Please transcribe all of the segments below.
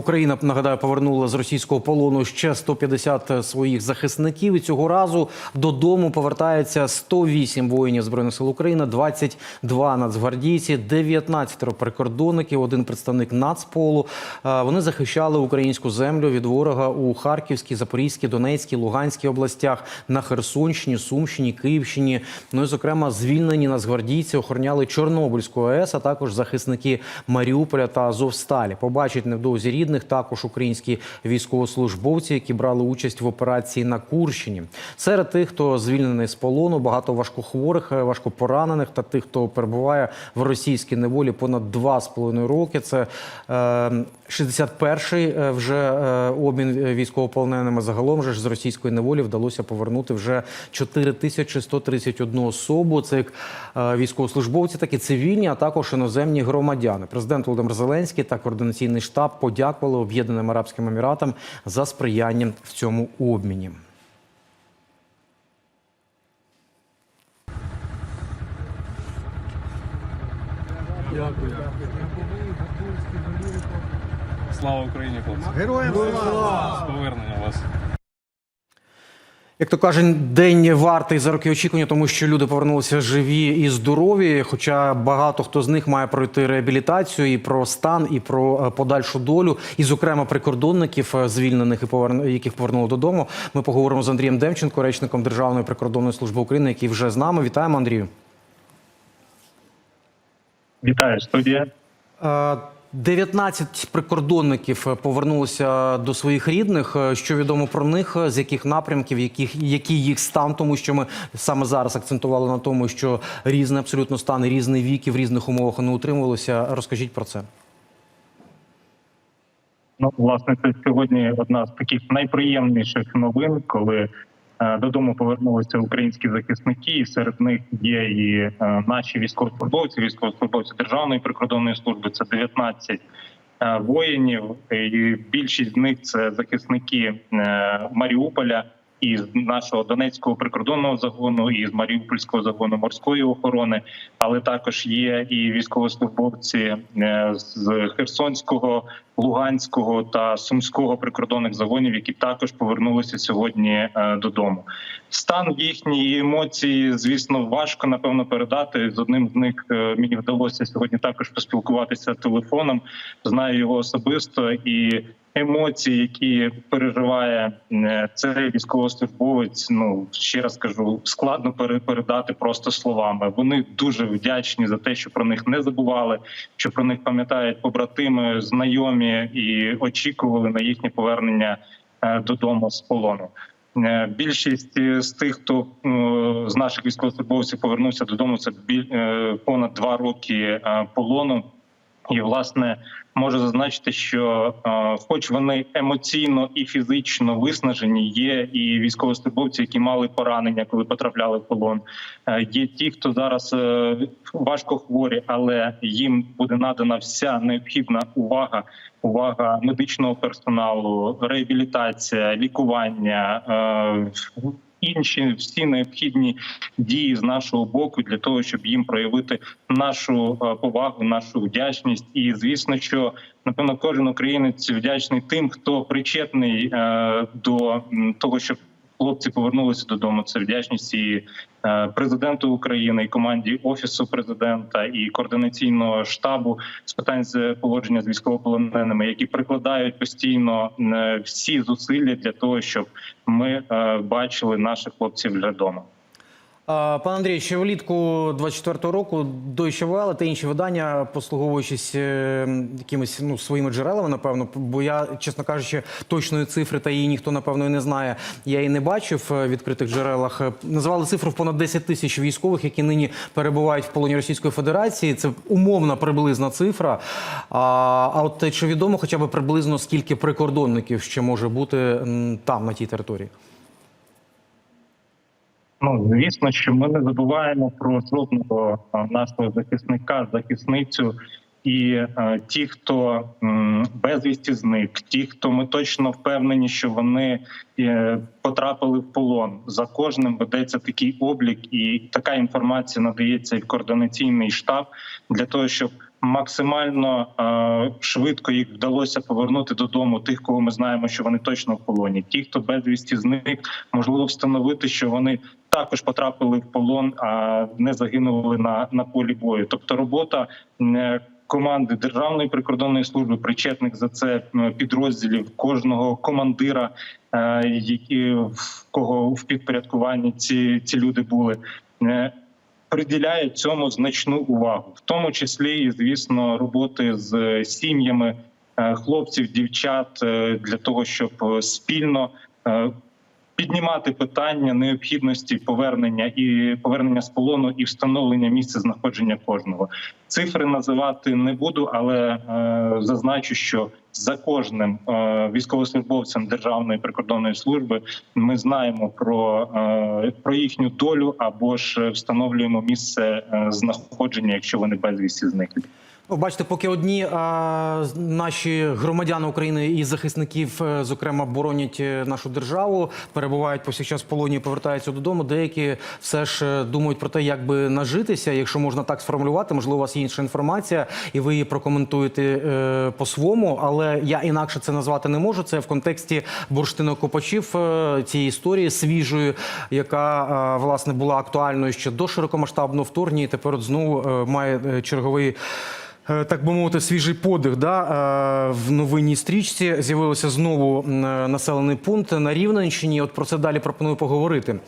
Україна нагадаю повернула з російського полону ще 150 своїх захисників. І цього разу додому повертається 108 воїнів збройних сил України, 22 нацгвардійці, 19 прикордонників, один представник нацполу. Е, Вони захищали українську землю від ворога у Харківській, Запорізькій, Донецькій, Луганській областях, на Херсонщині, Сумщині, Київщині. Ну і зокрема звільнені нацгвардійці охороняли Чорнобильську АЕС, а також захисники Маріуполя та Азовсталі. Побачать невдовзі рідних також українські військовослужбовці, які брали участь в операції на Курщині. Серед тих, хто звільнений з полону, багато важкохворих, е, важкопоранених та тих, хто перебуває в російській неволі понад два з половиною роки. Це е, 61-й е, вже е, обмін військовополоненими. Загалом же ж з російської неволі вдалося повернути вже 4131 особу. Це як військовослужбовці, так і цивільні, а також іноземні громадяни. Президент Володимир Зеленський та координаційний штаб подякували Об'єднаним Арабським Еміратам за сприяння в цьому обміні. Дякую. Слава Україні, хлопці. Героям слава! З повернення вас. Як то кажуть, день вартий за роки очікування, тому що люди повернулися живі і здорові. Хоча багато хто з них має пройти реабілітацію і про стан, і про е, подальшу долю, і, зокрема, прикордонників е, звільнених і поверн... яких повернули додому. Ми поговоримо з Андрієм Демченко, речником Державної прикордонної служби України, який вже з нами. Вітаємо, Андрію. Вітаю, студія. Е, 19 прикордонників е, повернулися до своїх рідних. Е, Що відомо про них, е, з яких напрямків, яких який їх стан, тому що ми саме зараз акцентували на тому, що різний абсолютно стан, різний вік і в різних умовах вони утримувалися. Розкажіть про це. Ну, власне, це сьогодні одна з таких найприємніших новин, коли додому повернулися українські захисники, і серед них є і е, наші військовослужбовці, військовослужбовці Державної прикордонної служби. Це 19 е, воїнів, і більшість з них це захисники е, Маріуполя. І з нашого Донецького прикордонного загону, і з Маріупольського загону морської охорони, але також є і військовослужбовці е, з Херсонського, Луганського та Сумського прикордонних загонів, які також повернулися сьогодні е, додому. Стан їхні емоції, звісно, важко напевно передати. З одним з них е, мені вдалося сьогодні також поспілкуватися телефоном. Знаю його особисто і. Емоції, які переживає е, цей військовослужбовець, ну ще раз кажу, складно пере- передати просто словами. Вони дуже вдячні за те, що про них не забували, що про них пам'ятають побратими, знайомі і очікували на їхнє повернення е, додому з полону. Е, Більшість з тих, хто е, з наших військовослужбовців повернувся додому, це понад два роки полону. І власне можу зазначити, що е, хоч вони емоційно і фізично виснажені, є і військовослужбовці, які мали поранення, коли потрапляли в полон. Е, є ті, хто зараз е, важко хворі, але їм буде надана вся необхідна увага, увага медичного персоналу, реабілітація, лікування. Інші всі необхідні дії з нашого боку для того, щоб їм проявити нашу е, повагу, нашу вдячність. І звісно, що напевно кожен українець вдячний тим, хто причетний е, до того, щоб хлопці повернулися додому. Це вдячність і е, президенту України, і команді офісу президента, і координаційного штабу з питань з поводження з військовополоненими, які прикладають постійно е, всі зусилля для того, щоб ми е, бачили наших хлопців вже вдома. Пане Андрій, ще влітку 24-го року Deutsche Welle та інші видання, послуговуючись е, якимись ну своїми джерелами, напевно, бо я, чесно кажучи, точної цифри та її ніхто напевно і не знає. Я її не бачив в відкритих джерелах. Е, Називали цифру в понад 10 тисяч військових, які нині перебувають в полоні Російської Федерації. Це умовна приблизна цифра. А, а от е, чи відомо хоча б приблизно скільки прикордонників ще може бути там на тій території? Ну звісно, що ми не забуваємо про жодного нашого захисника, захисницю. І е, ті, хто м, безвісті зник, ті, хто ми точно впевнені, що вони е, потрапили в полон. За кожним ведеться такий облік, і така інформація надається в координаційний штаб для того, щоб максимально е, швидко їх вдалося повернути додому. Тих, кого ми знаємо, що вони точно в полоні. Ті, хто безвісті зник, можливо встановити, що вони також потрапили в полон, а не загинули на, на полі бою. Тобто робота. е, Команди Державної прикордонної служби причетних за це підрозділів кожного командира, е, які в кого в підпорядкуванні ці, ці люди були, е, приділяє цьому значну увагу, в тому числі і звісно роботи з сім'ями хлопців, дівчат для того, щоб спільно піднімати питання необхідності повернення і повернення з полону і встановлення місця знаходження кожного. Цифри називати не буду, але е, зазначу, що за кожним е, військовослужбовцем Державної прикордонної служби ми знаємо про, е, про їхню долю або ж встановлюємо місце е, знаходження, якщо вони безвісті зникли. Бачите, поки одні а, наші громадяни України і захисників, е, зокрема, боронять е, нашу державу, перебувають повсякчас в полоні, повертаються додому. Деякі все ж е, думають про те, як би нажитися, якщо можна так сформулювати. Можливо, у вас є інша інформація, і ви її прокоментуєте е, по-свому. Але я інакше це назвати не можу. Це в контексті бурштинокопачів е, цієї історії свіжої, яка е, власне була актуальною ще до широкомасштабного вторгнення. І тепер знову е, має черговий. Е, Так би мовити, свіжий подих. Да? е, В новинній стрічці з'явився знову е, населений пункт на Рівненщині. От про це далі пропоную поговорити.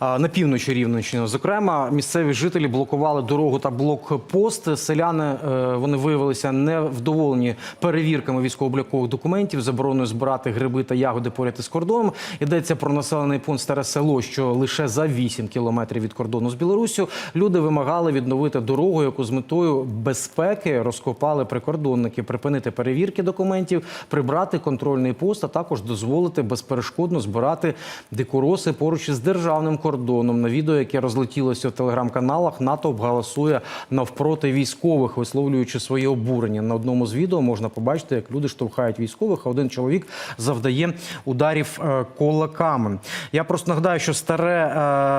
На півночі Рівненщини. Зокрема, місцеві жителі блокували дорогу та блокпост. Селяни вони виявилися невдоволені перевірками військово-облікових документів, забороною збирати гриби та ягоди поряд із кордоном. Йдеться про населений пункт Старе село, що лише за 8 кілометрів від кордону з Білоруссю. Люди вимагали відновити дорогу, яку з метою безпеки розкопали прикордонники, припинити перевірки документів, прибрати контрольний пост, а також дозволити безперешкодно збирати дикороси поруч із державним кордоном. На відео, яке розлетілося в телеграм-каналах, НАТО галасує навпроти військових, висловлюючи своє обурення. На одному з відео можна побачити, як люди штовхають військових, а один чоловік завдає ударів е, кулаками. Я просто нагадаю, що старе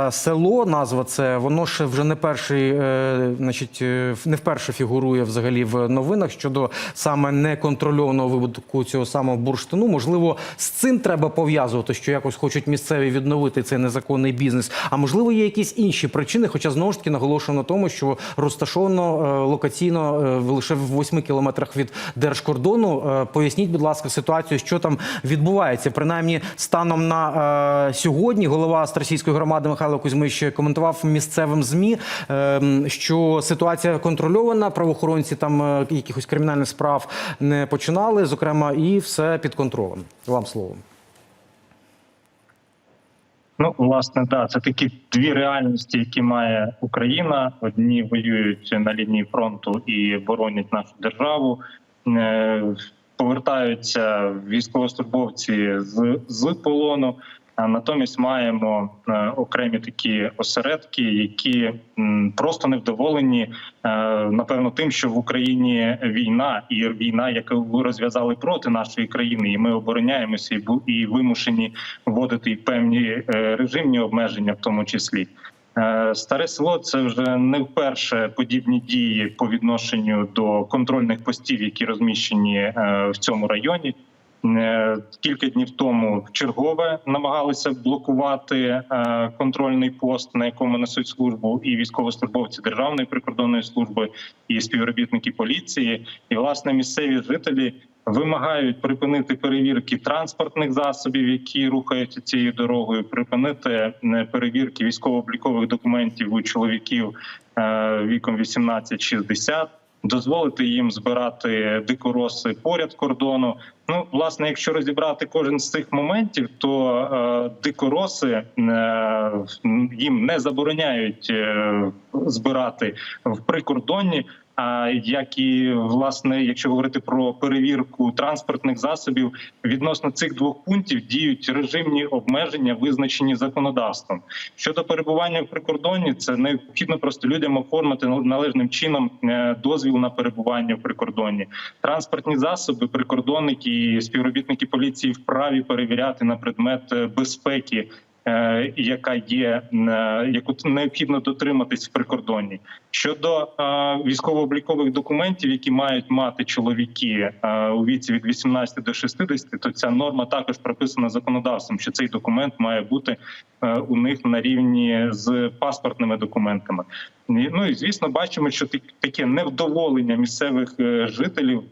е, село, назва це, воно ж вже не перший, е, значить, не вперше фігурує взагалі в новинах щодо саме неконтрольованого вибутку цього самого бурштину. Можливо, з цим треба пов'язувати, що якось хочуть місцеві відновити цей незаконний бізнес. А можливо, є якісь інші причини, хоча знову ж таки наголошено на тому, що розташовано е, локаційно е, лише в 8 кілометрах від держкордону. Е, Поясніть, будь ласка, ситуацію, що там відбувається. Принаймні, станом на сьогодні голова Старосійської громади Михайло Кузьмич коментував місцевим змі, е, що ситуація контрольована, правоохоронці там е, якихось кримінальних справ не починали, зокрема, і все під контролем. Вам слово. Ну, власне, да, це такі дві реальності, які має Україна. Одні воюють на лінії фронту і боронять нашу державу. Е, Повертаються військовослужбовці з, з полону. Натомість маємо е, окремі такі осередки, які просто невдоволені, е, напевно, тим, що в Україні війна і війна, яку розв'язали проти нашої країни, і ми обороняємося і вимушені вводити певні е, режимні обмеження, в тому числі. Старе село це вже не вперше подібні дії по відношенню до контрольних постів, які розміщені в цьому районі. Е, Кілька днів тому чергове намагалися блокувати е, контрольний пост, на якому несуть службу і військовослужбовці Державної прикордонної служби, і співробітники поліції. І власне місцеві жителі вимагають припинити перевірки транспортних засобів, які рухаються цією дорогою, припинити е, перевірки військово-облікових документів у чоловіків віком 18-60, дозволити їм збирати дикороси поряд кордону. Ну, власне, якщо розібрати кожен з цих моментів, то е, дикороси е, їм не забороняють е, збирати в прикордонні. Як і власне, якщо говорити про перевірку транспортних засобів, відносно цих двох пунктів діють режимні обмеження, визначені законодавством. Щодо перебування в прикордонні, це необхідно просто людям оформити належним чином е, дозвіл на перебування в прикордонні. Транспортні засоби, прикордонники і співробітники поліції вправі перевіряти на предмет е, безпеки яка є е, яку необхідно дотриматись в прикордонні. Щодо е, військово-облікових документів, які мають мати чоловіки е, у віці від 18 до 60, то ця норма також прописана законодавством, що цей документ має бути е, у них на рівні з паспортними документами. Ну і звісно, бачимо, що так- таке невдоволення місцевих е, жителів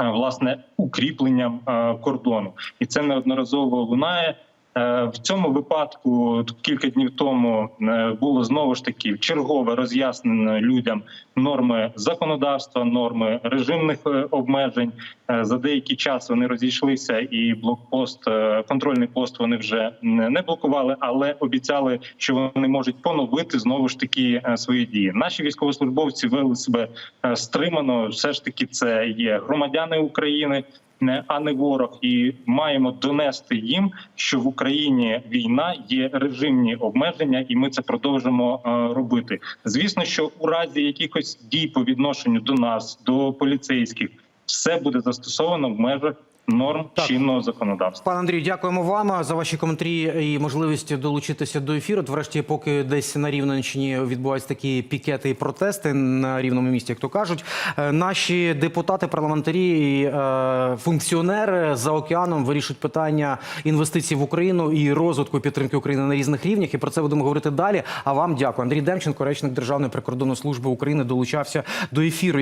е, власне укріпленням е, кордону, і це неодноразово лунає. Е, В цьому випадку кілька днів тому е, було знову ж таки чергове роз'яснено людям норми законодавства, норми режимних е, обмежень. За деякий час вони розійшлися, і блокпост, контрольний пост вони вже не блокували, але обіцяли, що вони можуть поновити знову ж таки свої дії. Наші військовослужбовці вели себе стримано. Все ж таки, це є громадяни України. Не- А не ворог, і маємо донести їм, що в Україні війна є режимні обмеження, і ми це продовжимо е, робити. Звісно, що у разі якихось дій по відношенню до нас, до поліцейських, все буде застосовано в межах норм Так. чинного законодавства. Пане Андрію, дякуємо вам за ваші коментарі і можливість долучитися до ефіру. От Врешті, поки десь на Рівненщині відбуваються такі пікети і протести на рівному місці, як то кажуть, е, наші депутати, парламентарі, і, е, функціонери за океаном вирішують питання інвестицій в Україну і розвитку підтримки України на різних рівнях. І про це будемо говорити далі. А вам дякую. Андрій Демченко, речник Державної прикордонної служби України, долучався до ефіру.